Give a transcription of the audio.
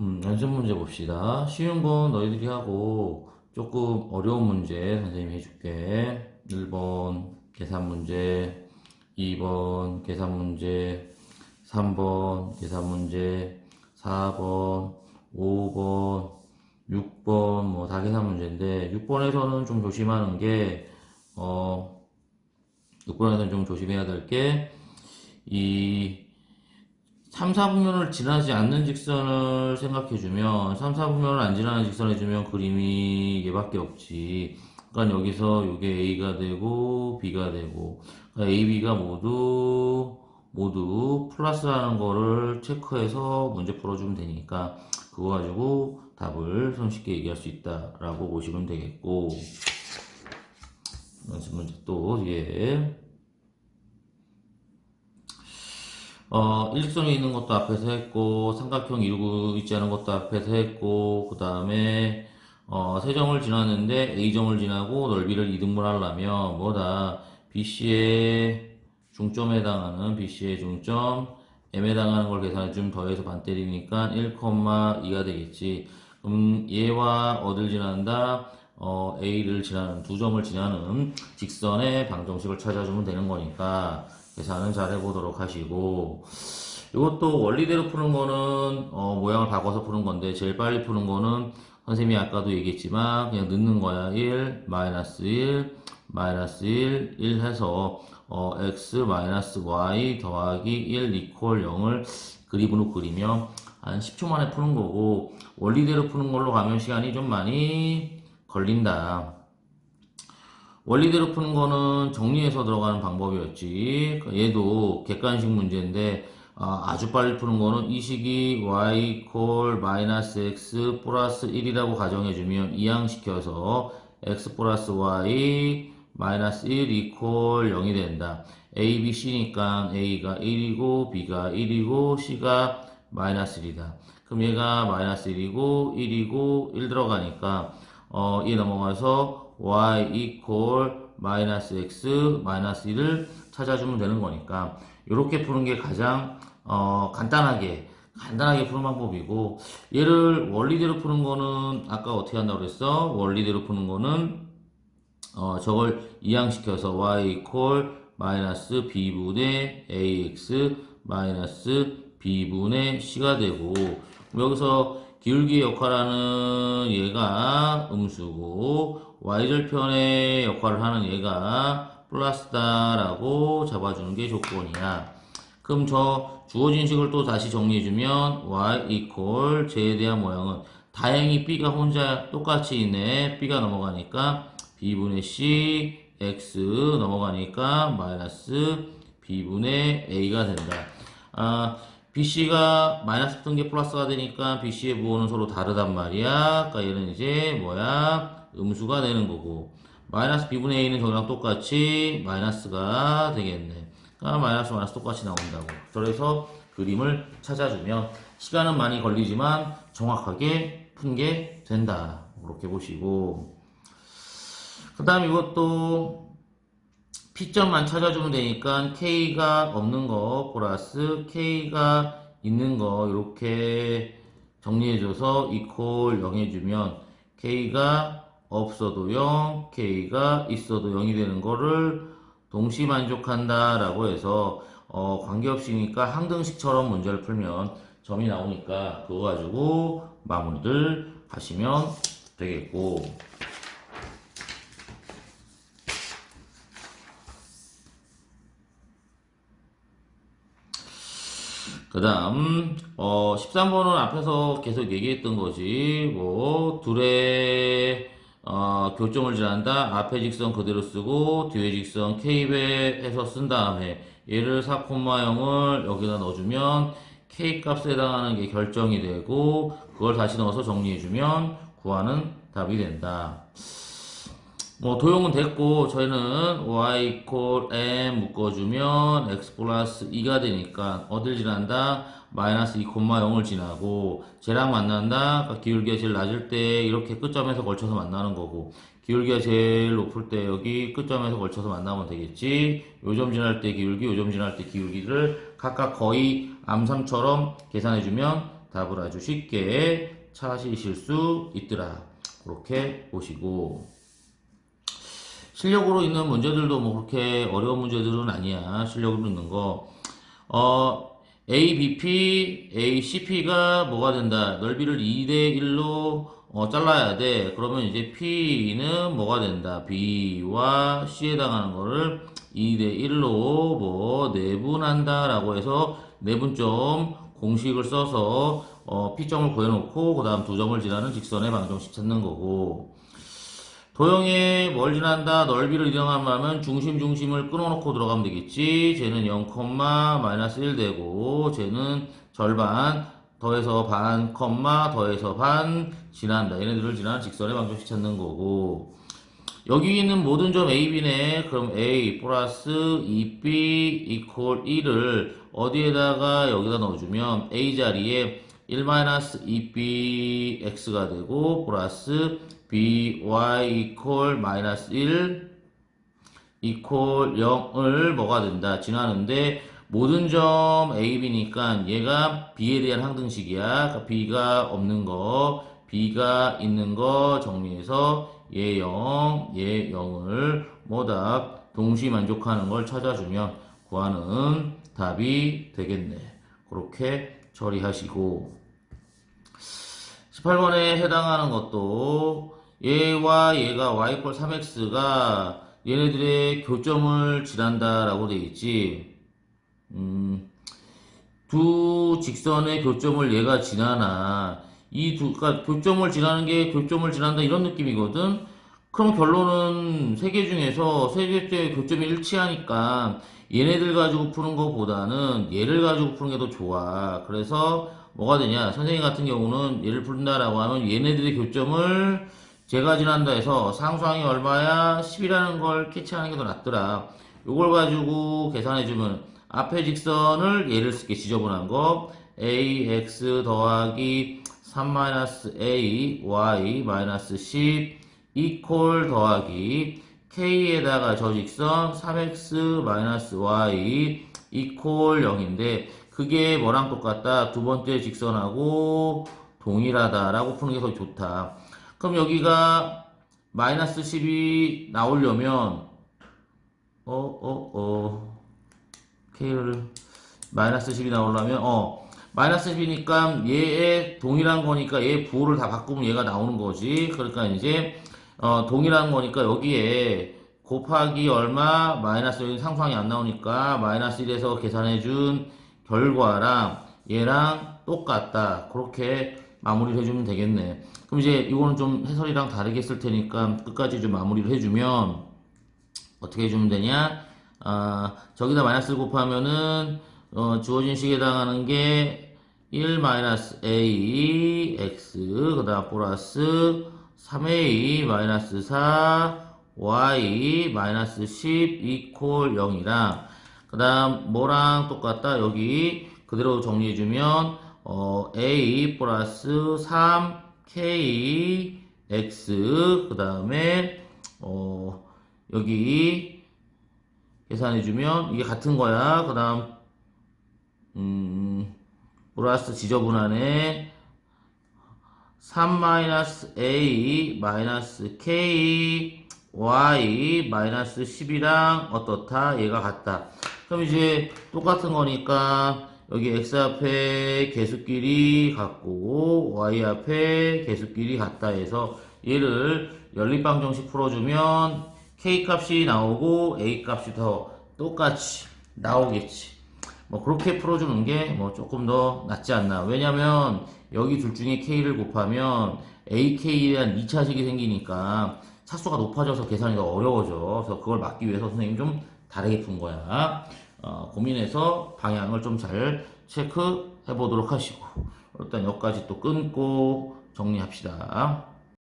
음, 연습 문제 봅시다. 쉬운 건 너희들이 하고 조금 어려운 문제 선생님이 해줄게. 1번 계산 문제, 2번 계산 문제, 3번 계산 문제, 4번, 5번, 6번 뭐 다 계산 문제인데 6번에서는 좀 조심하는 게 어, 6번에서는 좀 조심해야 될 게 이 3, 4분면을 지나지 않는 직선을 생각해주면 3, 4분면을 안 지나는 직선을 해주면 그림이 얘밖에 없지. 그러니까 여기서 이게 A가 되고 B가 되고. 그러니까 A, B가 모두 모두 플러스라는 거를 체크해서 문제 풀어주면 되니까 그거 가지고 답을 손쉽게 얘기할 수 있다라고 보시면 되겠고. 연습 문제 또 뒤에 어, 일직선이 있는 것도 앞에서 했고, 삼각형 이루고 있지 않은 것도 앞에서 했고, 그 다음에, 어, 세점을 지났는데, A점을 지나고 넓이를 이등분 하려면, 뭐다, BC의 중점에 해당하는, BC의 중점, M에 해당하는 걸 계산해주면 더해서 반 때리니까 1,2가 되겠지. 그럼 얘와 어딜 지난다? 어, A를 지나는, 두 점을 지나는 직선의 방정식을 찾아주면 되는 거니까, 계산은 잘 해보도록 하시고 이것도 원리대로 푸는 거는 어, 모양을 바꿔서 푸는 건데 제일 빨리 푸는 거는 선생님이 아까도 얘기했지만 그냥 넣는 거야 1 마이너스 1 마이너스 1 1 해서 어, x 마이너스 y 더하기 1 이퀄 0을 그림으로 그리면 한 10초 만에 푸는 거고 원리대로 푸는 걸로 가면 시간이 좀 많이 걸린다. 원리대로 푸는 거는 정리해서 들어가는 방법이었지. 얘도 객관식 문제인데 아, 주 빨리 푸는 거는 이 식이 y 콜 마이너스 x 플러스 1이라고 가정해주면 이항시켜서 x 플러스 y 마이너스 1 이퀄 0이 된다. a, b, c니까 a가 1이고 b가 1이고 c가 마이너스 1이다. 그럼 얘가 마이너스 1이고 1이고 1 들어가니까 어, 얘 넘어가서 y equal 마이너스 x 마이너스 1을 찾아주면 되는 거니까 이렇게 푸는 게 가장 어, 간단하게 간단하게 푸는 방법이고 얘를 원리대로 푸는 거는 아까 어떻게 한다고 그랬어? 원리대로 푸는 거는 어, 저걸 이항시켜서 y equal 마이너스 b분의 ax 마이너스 b분의 c가 되고 여기서 기울기 역할하는 얘가 음수고 y절편의 역할을 하는 얘가 플러스다라고 잡아주는 게 조건이야. 그럼 저 주어진 식을 또 다시 정리해주면 y equal 쟤에 대한 모양은 다행히 b가 혼자 똑같이 있네. b가 넘어가니까 b분의 c x 넘어가니까 마이너스 b분의 a가 된다. 아, BC가 마이너스 붙은 게 플러스가 되니까 BC의 부호는 서로 다르단 말이야. 그러니까 얘는 이제 뭐야? 음수가 되는 거고. 마이너스 B분의 A는 저랑 똑같이 마이너스가 되겠네. 그러니까 마이너스 마이너스 똑같이 나온다고. 그래서 그림을 찾아주면 시간은 많이 걸리지만 정확하게 푼 게 된다. 그렇게 보시고. 그 다음 이것도 P점만 찾아주면 되니까 K가 없는 거 플러스 K가 있는 거 이렇게 정리해줘서 이퀄 0 해주면 K가 없어도 0, K가 있어도 0이 되는 거를 동시 만족한다 라고 해서 어, 관계없이니까 항등식처럼 문제를 풀면 점이 나오니까 그거 가지고 마무리를 하시면 되겠고 그 다음, 어, 13번은 앞에서 계속 얘기했던 거지. 뭐, 둘의, 어, 교점을 지난다. 앞에 직선 그대로 쓰고, 뒤에 직선 K배 해서 쓴 다음에, 얘를 4,0을 여기다 넣어주면, K 값에 해당하는 게 결정이 되고, 그걸 다시 넣어서 정리해주면, 구하는 답이 된다. 뭐 도형은 됐고 저희는 y equal m 묶어주면 x 플러스 2가 되니까 어딜 지난다? 마이너스 2, 0을 지나고 쟤랑 만난다? 그러니까 기울기가 제일 낮을 때 이렇게 끝점에서 걸쳐서 만나는 거고 기울기가 제일 높을 때 여기 끝점에서 걸쳐서 만나면 되겠지 요점 지날 때 기울기, 요점 지날 때 기울기를 각각 거의 암산처럼 계산해주면 답을 아주 쉽게 찾으실 수 있더라. 그렇게 보시고 실력으로 있는 문제들도 뭐 그렇게 어려운 문제들은 아니야. 실력으로 있는 거. 어, ABP, ACP가 뭐가 된다? 넓이를 2대 1로 어, 잘라야 돼. 그러면 이제 P는 뭐가 된다? B와 C에 해당하는 거를 2대 1로 뭐 내분한다라고 해서 내분점 공식을 써서 어, P점을 구해놓고 그 다음 두 점을 지나는 직선의 방정식 찾는 거고 도형에 뭘 지난다 넓이를 이동하면 중심 중심을 끊어놓고 들어가면 되겠지. 쟤는 0, 마이너스 1 되고 쟤는 절반 더해서 반, 컴마 더해서 반 지난다. 얘네들을 지나는 직선의 방정식 찾는 거고. 여기 있는 모든 점 A, B네. 그럼 A 플러스 2B 이퀄 1을 어디에다가 여기다 넣어주면 A 자리에 1 마이너스 2B X가 되고 플러스 by 이퀄 마이너스 1 이퀄 0을 뭐가 된다? 지나는데 모든 점 a, b니까 얘가 b에 대한 항등식이야. 그러니까 b가 없는 거 b가 있는 거 정리해서 얘 0, 얘 0을 뭐다 동시 만족하는 걸 찾아주면 구하는 답이 되겠네. 그렇게 처리하시고 18번에 해당하는 것도 얘와 얘가 y 3x가 얘네들의 교점을 지난다 라고 돼 있지. 음, 두 직선의 교점을 얘가 지나나 이 두, 그러니까 교점을 지나는 게 교점을 지난다 이런 느낌이거든. 그럼 결론은 세 개 중에서 세 개의 교점이 일치하니까 얘네들 가지고 푸는 것보다는 얘를 가지고 푸는 게 더 좋아. 그래서 뭐가 되냐? 선생님 같은 경우는 얘를 푼다라고 하면 얘네들의 교점을 제가 지난다 해서 상수항이 얼마야? 10이라는 걸 캐치하는 게 더 낫더라. 요걸 가지고 계산해주면 앞에 직선을 얘를 쓰게 지저분한 거 ax 더하기 3-a y 마이너스 10 이퀄 더하기 k에다가 저 직선 3x 마이너스 y 이퀄 0인데 그게 뭐랑 똑같다? 두 번째 직선하고 동일하다라고 푸는 게 더 좋다. 그럼 여기가 마이너스 10이 나오려면 어, 어, 어. K를 마이너스 10이 나오려면 어 마이너스 10이니까 얘의 동일한 거니까 얘 부호를 다 바꾸면 얘가 나오는 거지. 그러니까 이제 어 동일한 거니까 여기에 곱하기 얼마 마이너스 여기 상수항이 안 나오니까 마이너스 1에서 계산해 준 결과랑 얘랑 똑같다. 그렇게 마무리를 해주면 되겠네. 그럼 이제 이거는 좀 해설이랑 다르게 쓸 테니까 끝까지 좀 마무리를 해주면 어떻게 해주면 되냐? 아, 저기다 마이너스를 곱하면은 어, 주어진 식에 해당하는 게 1 마이너스 a x 그다음 플러스 3a 마이너스 4 y 마이너스 10 이퀄 0이랑 그 다음 뭐랑 똑같다 여기 그대로 정리해주면 어, a 플러스 3 k x 그 다음에 어, 여기 계산해주면 이게 같은 거야. 그 다음, 음, 플러스 지저분하네. 3 마이너스 a 마이너스 k y 마이너스 10이랑 어떻다? 얘가 같다. 그럼 이제 똑같은 거니까 여기 x 앞에 개수끼리 같고 y 앞에 개수끼리 같다 해서 얘를 연립방 정식 풀어주면 k 값이 나오고 a 값이 더 똑같이 나오겠지. 뭐 그렇게 풀어주는 게 뭐 조금 더 낫지 않나. 왜냐면 여기 둘 중에 k를 곱하면 ak에 대한 2차식이 생기니까 차수가 높아져서 계산이 더 어려워져. 그래서 그걸 막기 위해서 선생님 좀 다르게 푼 거야. 어, 고민해서 방향을 좀 잘 체크해 보도록 하시고 일단 여기까지 또 끊고 정리합시다.